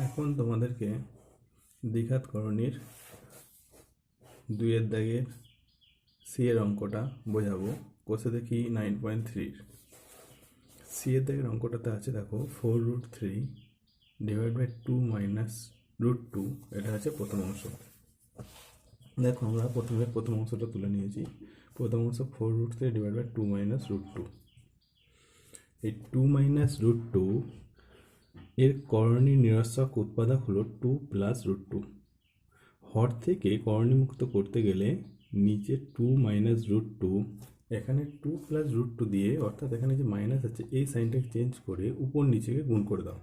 এখন তোমাদেরকে দ্বিঘাত করণীর দুইয়ের দাগের সি এর অঙ্কটা বোঝাবো। কোষে দেখি নাইন পয়েন্ট থ্রির সি এর দাগের অঙ্কটাতে আছে, দেখো, four root three divide by two minus root two, এটা আছে প্রথম অংশ। দেখো, আমরা প্রথমে প্রথম অংশটা তুলে নিয়েছি। প্রথম অংশ four root three divide by two minus root two. এই টু মাইনাস রুট টু এর করণী নিরসক উৎপাদক হলো টু প্লাস রুট টু হর থেকে করণীমুক্ত করতে গেলে নিচে টু মাইনাস রুট টু এখানে টু প্লাস রুট টু দিয়ে, অর্থাৎ এখানে যে মাইনাস আছে, এই সাইনটাকে চেঞ্জ করে উপর নিচেকে গুণ করে দাও।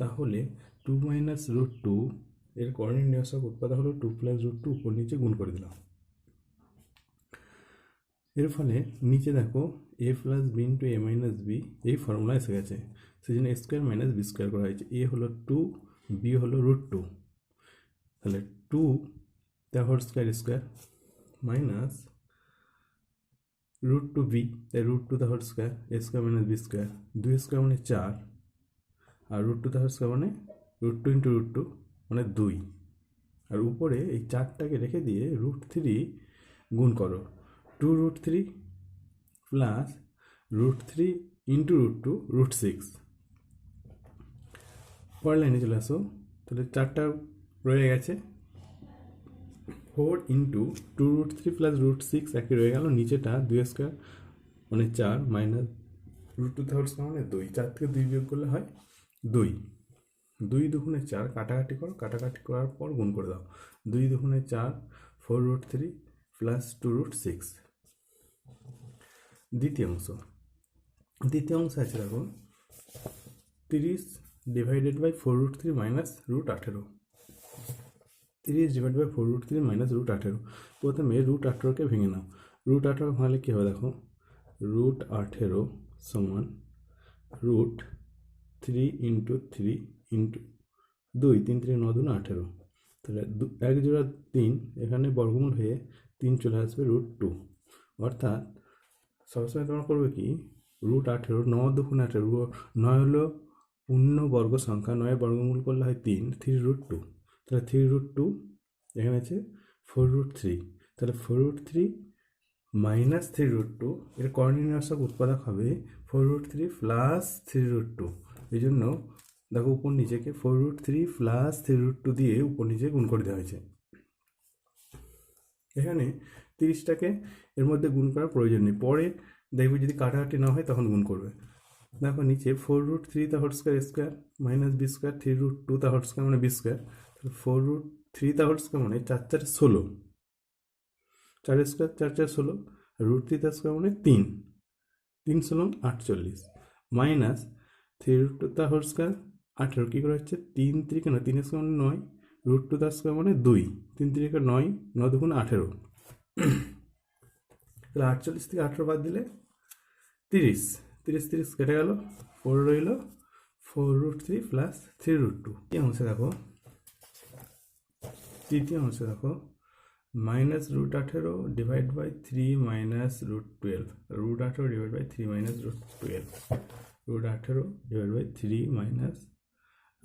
তাহলে টু মাইনাস রুট টু এর করণী নিরসক উৎপাদক হলো টু প্লাস রুট টু উপর নিচে গুণ করে দিলাম। এর ফলে নিচে দেখো A plus B into A minus B এই ফর্মুলা এসে গেছে। সেই জন্য স্কোয়ার মাইনাস বি স্কোয়ার করা হয়েছে। এ হলো টু বি হলো রুট টু তাহলে two the whole square square minus root two B তাই root two the whole square A square minus B square দুই স্কোয়ার মানে চার, আর root two the whole square মানে root two into root two মানে দুই। আর উপরে এই চারটাকে রেখে দিয়ে রুট থ্রি গুণ করো। Two root three plus root three into root two root six পরের লাইনে চলে আসো। তাহলে চারটা রয়ে গেছে। Four into two root three plus root six একই রয়ে গেল। নিচেটা দুই স্কোয়ার মানে চার মাইনাস রুট টু স্কোয়ার মানে দুই। চার থেকে দুই বিয়োগ করলে হয় দুই। দুই দুগুণে চার কাটাকাটি করো। কাটাকাটি করার পর গুণ করে দাও। দুই দুগুণে চার four root three plus two root six দ্বিতীয় অংশ। দ্বিতীয় অংশ আছে দেখো, তিরিশ divided by four root three minus root আঠেরো। তিরিশ divide by four root three minus root আঠেরো। প্রথমে রুট আঠেরোকে ভেঙে নাও। রুট আঠেরো ভাঙলে কী হবে দেখো? রুট আঠেরো সমান root three into three into দুই, তিন তিন, ন দুন আঠেরো। তাহলে দু, এক জোড়া তিন এখানে বর্গমূল হয়ে তিন চলে আসবে রুট টু অর্থাৎ সবসময় তোমরা করবে কি? রুট আঠেরো, ন দুগুণ আঠেরো নয় হলো পূর্ণ বর্গ সংখ্যা নয় বর্গমূল করলে হয় তিন থ্রি রুট টু। তাহলে থ্রি রুট টু এখানে আছে ফোর রুট থ্রি। তাহলে four root three minus three root two, এর করণীয়সক উৎপাদক হবে four root three plus three root two. এই জন্য দেখো উপর নিচেকে four root three plus three root two দিয়ে উপর নিচে গুণ করে দেওয়া হয়েছে। এখানে তিরিশটাকে এর মধ্যে গুণ করার প্রয়োজন নেই। পরে দেখবে যদি কাটাকাটি না হয় তখন গুণ করবে। দেখো নিচে ফোর রুট থ্রি তা whole square square minus B square three root two তা হট স্কোয়ার মানে বি স্কোয়ার তাহলে ফোর রুট থ্রি তা হট স্কোয়ার মানে চার চার ষোলো। চার স্কোয়ার চার চার ষোলো। রুট থ্রি তা স্কোয়ার মানে তিন। তিন ষোলো আটচল্লিশ। মাইনাস থ্রি রুট টু তা হোল স্কোয়ার আঠেরো। কী করে হচ্ছে? তিন তিরিকে নয় তিন স্কোয়ার মানে নয় রুট টু দা স্কোয়ার মানে দুই। তিন তিরিকে নয় নয় দুগুণ আঠেরো। তাহলে আটচল্লিশ থেকে আঠেরো বাদ দিলে তিরিশ। তিরিশ তিরিশ কেটে গেল। ফোর রইল। Four root three plus three root two এই অংশে দেখো। তৃতীয় অংশে দেখো। মাইনাস রুট আঠেরো divide by three minus root twelve root আঠেরো divide by three minus root twelve root আঠেরো divide by three minus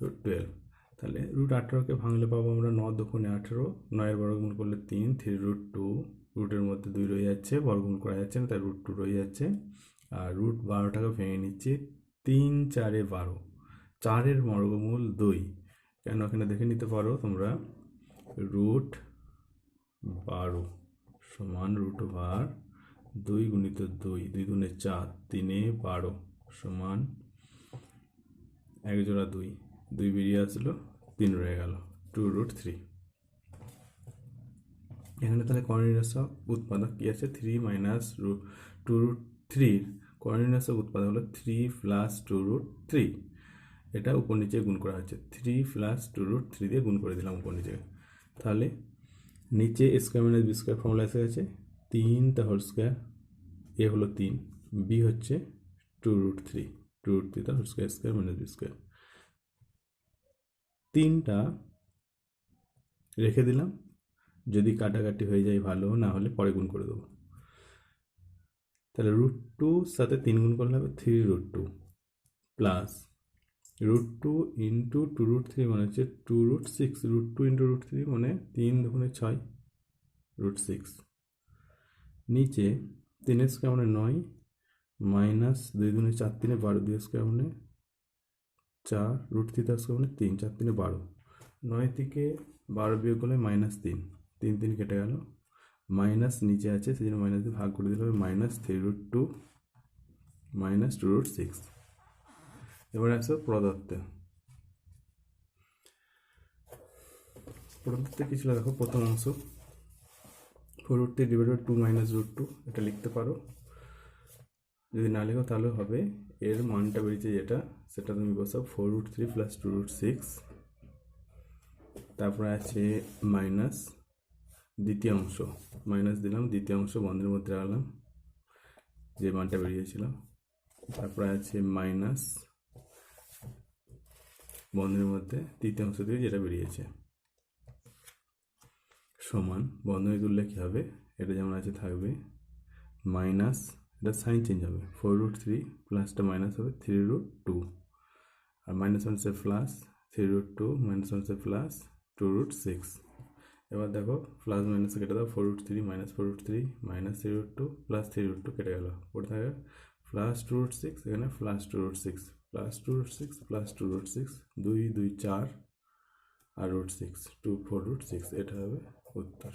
root twelve তাহলে রুট আঠেরোকে ভাঙলে পাবো আমরা ন দুগুণে আঠেরো। নয়ের বর্গমূল করলে তিন থ্রি রুট টু রুটের মধ্যে দুই রয়ে যাচ্ছে বর্গমূল করা যাচ্ছে না, তাই রুট টু রয়ে যাচ্ছে। আর রুট বারোটাকে ভেঙে নিচ্ছি, তিন চারে বারো। চারের বর্গমূল দুই। কেন এখানে দেখে নিতে পারো তোমরা? রুট বারো সমান রুট বার দুই গুণিত দুই দুই গুণে চার, তিনে বারো সমান এক জোড়া দুই। দুই বেরিয়ে আসলো, তিন রয়ে গেল টু রুট থ্রি এখানে তাহলে কর্ণিনাশক উৎপাদক কী আছে? Three minus root two root থ্রির কর্ণিনাশক উৎপাদক হলো three plus two root three এটা উপর নিচে গুণ করা হচ্ছে three plus two root three দিয়ে গুণ করে দিলাম উপর নিচে। তাহলে নিচে square minus B square formula এসে গেছে। তিন তা হোল স্কোয়ার এ হলো তিন। বি হচ্ছে two root three two root three তা whole square square minus B square তিনটা রেখে দিলাম। যদি কাটাকাটি হয়ে যায় ভালো, না হলে পরে গুণ করে দেবো। তাহলে রুট টু সাথে তিন গুণ করলে হবে three root two plus root two into two root three মানে হচ্ছে two root six root two into root three মানে তিন দুগুণে ছয় রুট সিক্স নিচে তিনের স্কোয়ার মানে নয় মাইনাস দুই দুনে চার তিনে বারো, দুই স্কোয়ার মানে চার রুট থ্রি তার স্কোয়ার মানে তিন, চার তিনে বারো। নয় থেকে বারো বিয়োগ করলে মাইনাস তিন। তিন তিন কেটে গেল। মাইনাস নিচে আছে, সেই জন্য মাইনাস দিয়ে ভাগ করে দিলে হবে minus three root two, minus two root six. এবারে আসো প্রদত্তে। প্রদত্তে কি দেখো, প্রথম অংশ। Four root three divided two minus root two, এটা লিখতে পারো। যদি না লেখো, তাহলে হবে এর মানটা বেরিয়েছে যেটা, সেটা তুমি বসাও, four root three plus two root six. তারপরে আছে মাইনাস দ্বিতীয় অংশ। মাইনাস দিলাম, দ্বিতীয় অংশ বন্ধের মধ্যে রাখলাম। যে মানটা বেরিয়েছিল তারপরে আছে মাইনাস বন্ধের মধ্যে তৃতীয় অংশ থেকে যেটা বেরিয়েছে। সমান বন্ধনী তুললে কী হবে? এটা যেমন আছে থাকবে। মাইনাস এটা সাইন চেঞ্জ হবে। ফোর রুট থ্রি প্লাসটা মাইনাস হবে থ্রি রুট টু আর মাইনাস ওয়ান সে plus three root two minus one সে প্লাস টু রুট সিক্স এবার দেখো প্লাস মাইনাস কেটে দাও four root three minus four root three minus three root two plus three root two কেটে গেল। পড়ে থাকে plus two root six এখানে plus two root six plus two root six plus two root six দুই দুই, চার, আর root six two four root six এটা হবে উত্তর।